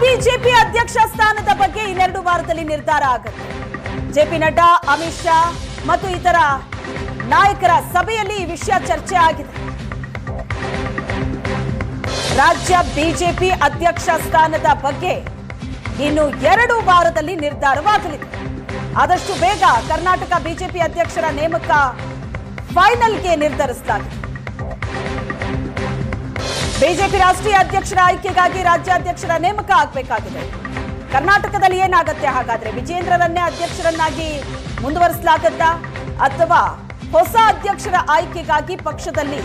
BJP ಅಧ್ಯಕ್ಷ ಸ್ಥಾನದ ಬಗ್ಗೆ ಇನ್ನೆರಡು ವಾರದಲ್ಲಿ ನಿರ್ಧಾರ ಆಗುತ್ತೆ ಜೆಪಿ ನಡ್ಡಾ, ಅಮಿತ್ ಶಾ ಮತ್ತು ಇತರ ನಾಯಕರ ಸಭೆಯಲ್ಲಿ ಈ ವಿಷಯ ಚರ್ಚೆ ಆಗಿದೆ. ರಾಜ್ಯ ಬಿಜೆಪಿ ಅಧ್ಯಕ್ಷ ಸ್ಥಾನದ ಬಗ್ಗೆ ಇನ್ನು ಎರಡು ವಾರದಲ್ಲಿ ನಿರ್ಧಾರವಾಗಲಿದೆ. ಆದಷ್ಟು ಬೇಗ ಕರ್ನಾಟಕ ಬಿಜೆಪಿ ಅಧ್ಯಕ್ಷರ ನೇಮಕ ಫೈನಲ್ಗೆ ನಿರ್ಧರಿಸಲಾಗಿದೆ. ಬಿಜೆಪಿ ರಾಷ್ಟ್ರೀಯ ಅಧ್ಯಕ್ಷರ ಆಯ್ಕೆಗಾಗಿ ರಾಜ್ಯಾಧ್ಯಕ್ಷರ ನೇಮಕ ಆಗಬೇಕಾಗಿದೆ. ಕರ್ನಾಟಕದಲ್ಲಿ ಏನಾಗತ್ತೆ? ಹಾಗಾದ್ರೆ ವಿಜೇಂದ್ರರನ್ನೇ ಅಧ್ಯಕ್ಷರನ್ನಾಗಿ ಮುಂದುವರಿಸಲಾಗತ್ತಾ? ಅಥವಾ ಹೊಸ ಅಧ್ಯಕ್ಷರ ಆಯ್ಕೆಗಾಗಿ ಪಕ್ಷದಲ್ಲಿ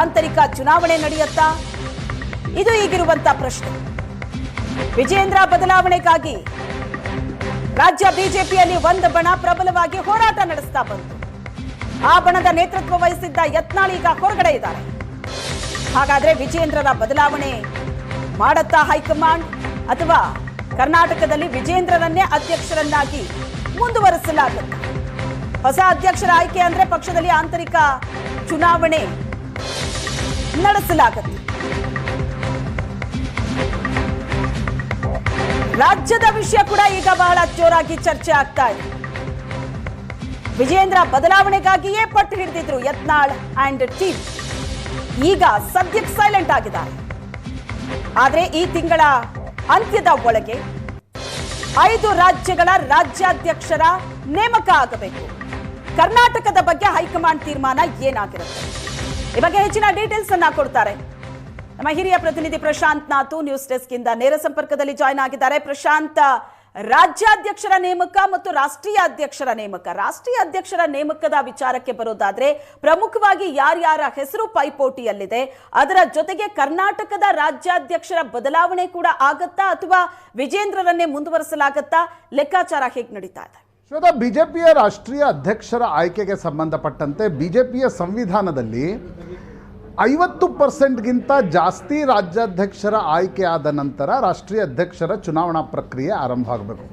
ಆಂತರಿಕ ಚುನಾವಣೆ ನಡೆಯುತ್ತಾ? ಇದು ಈಗಿರುವಂತ ಪ್ರಶ್ನೆ. ವಿಜೇಂದ್ರ ಬದಲಾವಣೆಗಾಗಿ ರಾಜ್ಯ ಬಿಜೆಪಿಯಲ್ಲಿ ಒಂದು ಬಣ ಪ್ರಬಲವಾಗಿ ಹೋರಾಟ ನಡೆಸ್ತಾ ಬಂತು. ಆ ಬಣದ ನೇತೃತ್ವ ವಹಿಸಿದ್ದ ಯತ್ನಾಳ್ ಈಗ ಹೊರಗಡೆ ಇದ್ದಾರೆ. ಹಾಗಾದ್ರೆ ವಿಜೇಂದ್ರರ ಬದಲಾವಣೆ ಮಾಡುತ್ತಾ ಹೈಕಮಾಂಡ್ ಅಥವಾ ಕರ್ನಾಟಕದಲ್ಲಿ ವಿಜೇಂದ್ರರನ್ನೇ ಅಧ್ಯಕ್ಷರನ್ನಾಗಿ ಮುಂದುವರಿಸಲಾಗುತ್ತೆ? ಹೊಸ ಅಧ್ಯಕ್ಷರ ಆಯ್ಕೆ ಅಂದ್ರೆ ಪಕ್ಷದಲ್ಲಿ ಆಂತರಿಕ ಚುನಾವಣೆ ನಡೆಸಲಾಗುತ್ತೆ. ರಾಜ್ಯದ ವಿಷಯ ಕೂಡ ಈಗ ಬಹಳ ಜೋರಾಗಿ ಚರ್ಚೆ ಆಗ್ತಾ ಇದೆ. ವಿಜೇಂದ್ರ ಬದಲಾವಣೆಗಾಗಿಯೇ ಪಟ್ಟು ಹಿಡಿದಿದ್ರು ಯತ್ನಾಳ್ ಅಂಡ್ ಟೀಮ್ ಈಗ ಸದ್ಯಕ್ಕೆ ಸೈಲೆಂಟ್ ಆಗಿದ್ದಾರೆ ಆದರೆ ಈ ತಿಂಗಳ ಅಂತ್ಯದ ಒಳಗೆ ಐದು ರಾಜ್ಯಗಳ ರಾಜ್ಯಾಧ್ಯಕ್ಷರ ನೇಮಕ ಆಗಬೇಕು. ಕರ್ನಾಟಕದ ಬಗ್ಗೆ ಹೈಕಮಾಂಡ್ ತೀರ್ಮಾನ ಏನಾಗಿರುತ್ತೆ? ಈ ಬಗ್ಗೆ ಹೆಚ್ಚಿನ ಡೀಟೇಲ್ಸ್ ಅನ್ನ ಕೊಡ್ತಾರೆ. ನಮ್ಮ ಹಿರಿಯ ಪ್ರತಿನಿಧಿ ಪ್ರಶಾಂತ್ ನಾಥು ನ್ಯೂಸ್ ಡೆಸ್ಕ್ ಇಂದ ನೇರ ಸಂಪರ್ಕದಲ್ಲಿ ಜಾಯ್ನ್ ಆಗಿದ್ದಾರೆ. ಪ್ರಶಾಂತ್ ರಾಜ್ಯಾಧ್ಯಕ್ಷರ ನೇಮಕ ಮತ್ತು ರಾಷ್ಟ್ರೀಯ ಅಧ್ಯಕ್ಷರ ನೇಮಕ. ರಾಷ್ಟ್ರೀಯ ಅಧ್ಯಕ್ಷರ ನೇಮಕದ ವಿಚಾರಕ್ಕೆ ಬರೋದಾದ್ರೆ ಪ್ರಮುಖವಾಗಿ ಯಾರ್ಯಾರ ಹೆಸರು ಪೈಪೋಟಿಯಲ್ಲಿದೆ, ಅದರ ಜೊತೆಗೆ ಕರ್ನಾಟಕದ ರಾಜ್ಯಾಧ್ಯಕ್ಷರ ಬದಲಾವಣೆ ಕೂಡ ಆಗತ್ತಾ ಅಥವಾ ವಿಜೇಂದ್ರರನ್ನೇ ಮುಂದುವರಿಸಲಾಗತ್ತಾ? ಲೆಕ್ಕಾಚಾರ ಹೇಗೆ ನಡೀತಾ ಇದೆ? ಶ್ವೇತಾ ಬಿಜೆಪಿಯ ರಾಷ್ಟ್ರೀಯ ಅಧ್ಯಕ್ಷರ ಆಯ್ಕೆಗೆ ಸಂಬಂಧಪಟ್ಟಂತೆ ಬಿಜೆಪಿಯ ಸಂವಿಧಾನದಲ್ಲಿ ಐವತ್ತು ಪರ್ಸೆಂಟ್ಗಿಂತ ಜಾಸ್ತಿ ರಾಜ್ಯಾಧ್ಯಕ್ಷರ ಆಯ್ಕೆ ಆದ ನಂತರ ರಾಷ್ಟ್ರೀಯ ಅಧ್ಯಕ್ಷರ ಚುನಾವಣಾ ಪ್ರಕ್ರಿಯೆ ಆರಂಭ ಆಗಬೇಕು.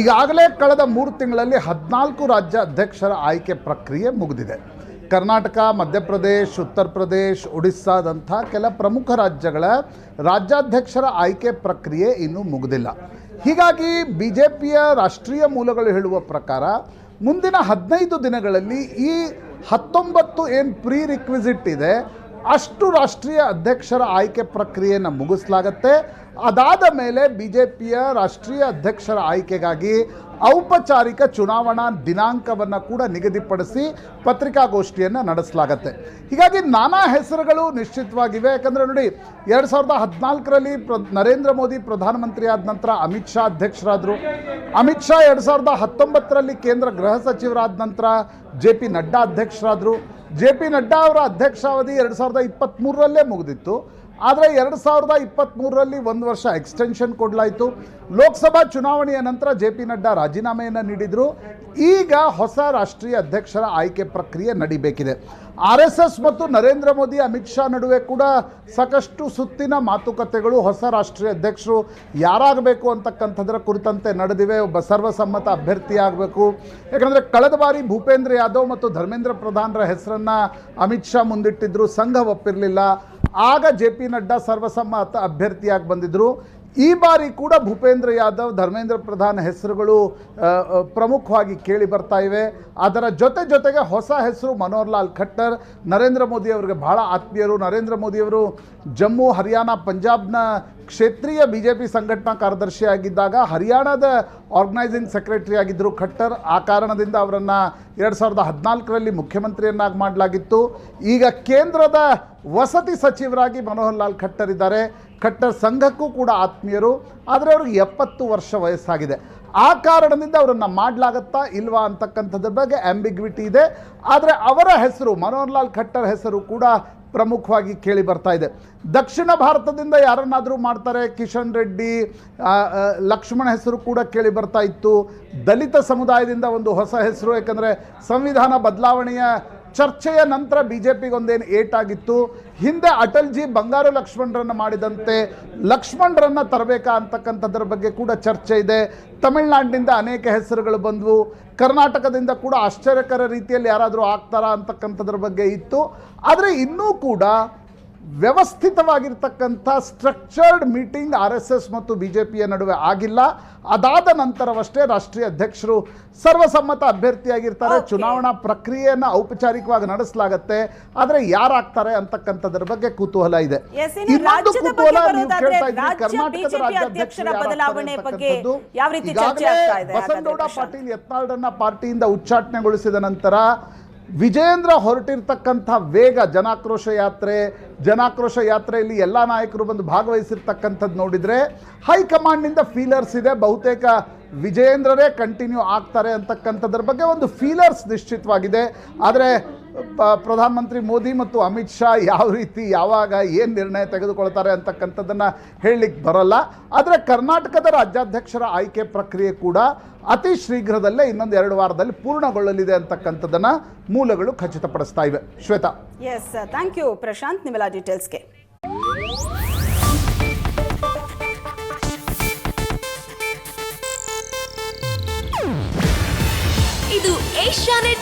ಈಗಾಗಲೇ ಕಳೆದ ಮೂರು ತಿಂಗಳಲ್ಲಿ ಹದಿನಾಲ್ಕು ರಾಜ್ಯ ಅಧ್ಯಕ್ಷರ ಆಯ್ಕೆ ಪ್ರಕ್ರಿಯೆ ಮುಗಿದಿದೆ. ಕರ್ನಾಟಕ, ಮಧ್ಯಪ್ರದೇಶ್, ಉತ್ತರ ಪ್ರದೇಶ್, ಒಡಿಸ್ಸಾದಂಥ ಕೆಲ ಪ್ರಮುಖ ರಾಜ್ಯಗಳ ರಾಜ್ಯಾಧ್ಯಕ್ಷರ ಆಯ್ಕೆ ಪ್ರಕ್ರಿಯೆ ಇನ್ನೂ ಮುಗಿದಿಲ್ಲ. ಹೀಗಾಗಿ ಬಿ ಜೆ ಪಿಯ ರಾಷ್ಟ್ರೀಯ ಮೂಲಗಳು ಹೇಳುವ ಪ್ರಕಾರ ಮುಂದಿನ ಹದಿನೈದು ದಿನಗಳಲ್ಲಿ ಈ ಹತ್ತೊಂಬತ್ತು ಏನು ಪ್ರೀ ರಿಕ್ವಿಸಿಟ್ ಇದೆ ಅಷ್ಟು ರಾಷ್ಟ್ರೀಯ ಅಧ್ಯಕ್ಷರ ಆಯ್ಕೆ ಪ್ರಕ್ರಿಯೆಯನ್ನು ಮುಗಿಸಲಾಗತ್ತೆ. ಅದಾದ ಮೇಲೆ ಬಿ ಜೆ ಪಿಯ ರಾಷ್ಟ್ರೀಯ ಅಧ್ಯಕ್ಷರ ಆಯ್ಕೆಗಾಗಿ ಔಪಚಾರಿಕ ಚುನಾವಣಾ ದಿನಾಂಕವನ್ನು ಕೂಡ ನಿಗದಿಪಡಿಸಿ ಪತ್ರಿಕಾಗೋಷ್ಠಿಯನ್ನು ನಡೆಸಲಾಗತ್ತೆ. ಹೀಗಾಗಿ ನಾನಾ ಹೆಸರುಗಳು ನಿಶ್ಚಿತವಾಗಿವೆ. ಯಾಕಂದರೆ ನೋಡಿ, ಎರಡು ಸಾವಿರದ ಹದಿನಾಲ್ಕರಲ್ಲಿ ಪ್ರ ನರೇಂದ್ರ ಮೋದಿ ಪ್ರಧಾನಮಂತ್ರಿ ಆದ ನಂತರ ಅಮಿತ್ ಶಾ ಅಧ್ಯಕ್ಷರಾದರು. ಅಮಿತ್ ಶಾ ಎರಡು ಸಾವಿರದ ಹತ್ತೊಂಬತ್ತರಲ್ಲಿ ಕೇಂದ್ರ ಗೃಹ ಸಚಿವರಾದ ನಂತರ ಜೆ ಪಿ ನಡ್ಡಾ ಅಧ್ಯಕ್ಷರಾದರು. ಜೆ ಪಿ ನಡ್ಡಾ ಅವರ ಅಧ್ಯಕ್ಷಾವಧಿ ಎರಡು ಸಾವಿರದ ಇಪ್ಪತ್ತ್ಮೂರರಲ್ಲೇ ಮುಗಿದಿತ್ತು. ಆದರೆ ಎರಡು ಸಾವಿರದ ಇಪ್ಪತ್ತ್ಮೂರರಲ್ಲಿ ಒಂದು ವರ್ಷ ಎಕ್ಸ್ಟೆನ್ಷನ್ ಕೊಡಲಾಯಿತು. ಲೋಕಸಭಾ ಚುನಾವಣೆಯ ನಂತರ ಜೆ ಪಿ ನಡ್ಡಾ ರಾಜೀನಾಮೆಯನ್ನು ನೀಡಿದರು. ಈಗ ಹೊಸ ರಾಷ್ಟ್ರೀಯ ಅಧ್ಯಕ್ಷರ ಆಯ್ಕೆ ಪ್ರಕ್ರಿಯೆ ನಡಿಬೇಕಿದೆ. ಆರ್ ಎಸ್ ಎಸ್ ಮತ್ತು ನರೇಂದ್ರ ಮೋದಿ, ಅಮಿತ್ ಶಾ ನಡುವೆ ಕೂಡ ಸಾಕಷ್ಟು ಸುತ್ತಿನ ಮಾತುಕತೆಗಳು. ಹೊಸ ರಾಷ್ಟ್ರೀಯ ಅಧ್ಯಕ್ಷರು ಯಾರಾಗಬೇಕು ಅಂತಕ್ಕಂಥದ್ರ ಕುರಿತಂತೆ ನಡೆದಿವೆ. ಒಬ್ಬ ಸರ್ವಸಮ್ಮತ ಅಭ್ಯರ್ಥಿ ಆಗಬೇಕು. ಯಾಕಂದರೆ ಕಳೆದ ಬಾರಿ ಭೂಪೇಂದ್ರ ಯಾದವ್ ಮತ್ತು ಧರ್ಮೇಂದ್ರ ಪ್ರಧಾನರ ಹೆಸರನ್ನು ಅಮಿತ್ ಶಾ ಮುಂದಿಟ್ಟಿದ್ರು. ಸಂಘ ಒಪ್ಪಿರಲಿಲ್ಲ. ಆಗ ಜೆ ಪಿ ನಡ್ಡಾ ಸರ್ವಸಮ್ಮತ ಅಭ್ಯರ್ಥಿಯಾಗಿ ಬಂದಿದ್ದರು ಈ ಬಾರಿ ಕೂಡ ಭೂಪೇಂದ್ರ ಯಾದವ್, ಧರ್ಮೇಂದ್ರ ಪ್ರಧಾನ್ ಹೆಸರುಗಳು ಪ್ರಮುಖವಾಗಿ ಕೇಳಿ ಬರ್ತಾ ಇವೆ. ಅದರ ಜೊತೆ ಜೊತೆಗೆ ಹೊಸ ಹೆಸರು ಮನೋಹರ್ ಲಾಲ್ ಖಟ್ಟರ್, ನರೇಂದ್ರ ಮೋದಿ ಅವರಿಗೆ ಬಹಳ ಆತ್ಮೀಯರು. ನರೇಂದ್ರ ಮೋದಿಯವರು ಜಮ್ಮು, ಹರಿಯಾಣ, ಪಂಜಾಬ್ನ ಕ್ಷೇತ್ರೀಯ ಬಿ ಜೆ ಪಿ ಸಂಘಟನಾ ಕಾರ್ಯದರ್ಶಿಯಾಗಿದ್ದಾಗ ಹರಿಯಾಣದ ಆರ್ಗನೈಸಿಂಗ್ ಸೆಕ್ರೆಟರಿ ಆಗಿದ್ದರು. ಖಟ್ಟರ್ ಆ ಕಾರಣದಿಂದ ಅವರನ್ನು ಎರಡು ಸಾವಿರದ ಹದಿನಾಲ್ಕರಲ್ಲಿ ಮುಖ್ಯಮಂತ್ರಿಯನ್ನಾಗಿ ಮಾಡಲಾಗಿತ್ತು. ಈಗ ಕೇಂದ್ರದ ವಸತಿ ಸಚಿವರಾಗಿ ಮನೋಹರ್ ಲಾಲ್ ಖಟ್ಟರ್ ಇದ್ದಾರೆ. ಖಟ್ಟರ್ ಸಂಘಕ್ಕೂ ಕೂಡ ಆತ್ಮೀಯರು. ಆದರೆ ಅವ್ರಿಗೆ ಎಪ್ಪತ್ತು ವರ್ಷ ವಯಸ್ಸಾಗಿದೆ. ಆ ಕಾರಣದಿಂದ ಅವರನ್ನು ಮಾಡಲಾಗತ್ತಾ ಇಲ್ವಾ ಅಂತಕ್ಕಂಥದ್ರ ಬಗ್ಗೆ ಆಂಬಿಗ್ವಿಟಿ ಇದೆ. ಆದರೆ ಅವರ ಹೆಸರು, ಮನೋಹರ್ ಲಾಲ್ ಖಟ್ಟರ್ ಹೆಸರು ಕೂಡ ಪ್ರಮುಖವಾಗಿ ಕೇಳಿ ಬರ್ತಾ ಇದೆ. ದಕ್ಷಿಣ ಭಾರತದಿಂದ ಯಾರನ್ನಾದರೂ ಮಾಡ್ತಾರೆ? ಕಿಶನ್ ರೆಡ್ಡಿ ಲಕ್ಷ್ಮಣ ಹೆಸರು ಕೂಡ ಕೇಳಿ ಬರ್ತಾ ಇತ್ತು. ದಲಿತ ಸಮುದಾಯದಿಂದ ಒಂದು ಹೊಸ ಹೆಸರು, ಯಾಕಂದರೆ ಸಂವಿಧಾನ ಬದಲಾವಣೆಯ ಚರ್ಚೆಯ ನಂತರ ಬಿ ಜೆ ಪಿಗೊಂದೇನು ಏಟಾಗಿತ್ತು. ಹಿಂದೆ ಅಟಲ್ಜಿ ಬಂಗಾರು ಲಕ್ಷ್ಮಣರನ್ನು ಮಾಡಿದಂತೆ ಲಕ್ಷ್ಮಣರನ್ನು ತರಬೇಕಾ ಅಂತಕ್ಕಂಥದ್ರ ಬಗ್ಗೆ ಕೂಡ ಚರ್ಚೆ ಇದೆ. ತಮಿಳ್ನಾಡಿನಿಂದ ಅನೇಕ ಹೆಸರುಗಳು ಬಂದವು. ಕರ್ನಾಟಕದಿಂದ ಕೂಡ ಆಶ್ಚರ್ಯಕರ ರೀತಿಯಲ್ಲಿ ಯಾರಾದರೂ ಆಗ್ತಾರಾ ಅಂತಕ್ಕಂಥದ್ರ ಬಗ್ಗೆ ಇತ್ತು. ಆದರೆ ಇನ್ನೂ ಕೂಡ ವ್ಯವಸ್ಥಿತವಾಗಿರ್ತಕ್ಕಂಥ structured meeting R S S ಮತ್ತು ಬಿ ಜೆ ಪಿಯ ನಡುವೆ ಆಗಿಲ್ಲ. ಅದಾದ ನಂತರವಷ್ಟೇ ರಾಷ್ಟ್ರೀಯ ಅಧ್ಯಕ್ಷರು ಸರ್ವಸಮ್ಮತ ಅಭ್ಯರ್ಥಿಯಾಗಿರ್ತಾರೆ. ಚುನಾವಣಾ ಪ್ರಕ್ರಿಯೆಯನ್ನು ಔಪಚಾರಿಕವಾಗಿ ನಡೆಸಲಾಗತ್ತೆ. ಆದರೆ ಯಾರಾಗ್ತಾರೆ ಅಂತಕ್ಕಂಥದ್ರ ಬಗ್ಗೆ ಕುತೂಹಲ ಇದೆ. ಇನ್ನೊಂದು ಕುತೂಹಲ ನೀವು ಕೇಳ್ತಾ ರಾಜ್ಯ ಕರ್ನಾಟಕದ ರಾಜ್ಯಾಧ್ಯಕ್ಷರು ಯಾರಾಗ್ತಾರೆ ಬಸನಗೌಡ ಪಾಟೀಲ್ ಯತ್ನಾಳ್ರನ್ನ ಪಾರ್ಟಿಯಿಂದ ಉಚ್ಚಾಟನೆಗೊಳಿಸಿದ ನಂತರ ವಿಜೇಂದ್ರ ಹೊರಟಿರ್ತಕ್ಕಂಥ ವೇಗ ಜನಾಕ್ರೋಶ ಯಾತ್ರೆ, ಜನಾಕ್ರೋಶ ಯಾತ್ರೆಯಲ್ಲಿ ಎಲ್ಲ ನಾಯಕರು ಬಂದು ಭಾಗವಹಿಸಿರ್ತಕ್ಕಂಥದ್ದು ನೋಡಿದರೆ ಹೈಕಮಾಂಡ್ನಿಂದ ಫೀಲರ್ಸ್ ಇದೆ. ಬಹುತೇಕ ವಿಜೇಂದ್ರರೇ ಕಂಟಿನ್ಯೂ ಆಗ್ತಾರೆ ಅಂತಕ್ಕಂಥದ್ರ ಬಗ್ಗೆ ಒಂದು ಫೀಲರ್ಸ್ ನಿಶ್ಚಿತವಾಗಿದೆ. ಆದರೆ ಪ್ರಧಾನಮಂತ್ರಿ ಮೋದಿ ಮತ್ತು ಅಮಿತ್ ಶಾ ಯಾವ ರೀತಿ ಯಾವಾಗ ಏನು ನಿರ್ಣಯ ತೆಗೆದುಕೊಳ್ತಾರೆ ಅಂತಕ್ಕಂಥದ್ದನ್ನು ಹೇಳಲಿಕ್ಕೆ ಬರಲ್ಲ. ಆದರೆ ಕರ್ನಾಟಕದ ರಾಜ್ಯಾಧ್ಯಕ್ಷರ ಆಯ್ಕೆ ಪ್ರಕ್ರಿಯೆ ಕೂಡ ಅತಿ ಶೀಘ್ರದಲ್ಲೇ ಇನ್ನೊಂದು ಎರಡು ವಾರದಲ್ಲಿ ಪೂರ್ಣಗೊಳ್ಳಲಿದೆ ಅಂತಕ್ಕಂಥದ್ದನ್ನು ಮೂಲಗಳು ಖಚಿತಪಡಿಸ್ತಾ ಇವೆ. Shweta. Yes thank you Prashanth ನಿಮ್ಮೆಲ್ಲ ಡೀಟೇಲ್ಸ್ಗೆ ಇದು ಏಷ್ಯಾನೆಟ್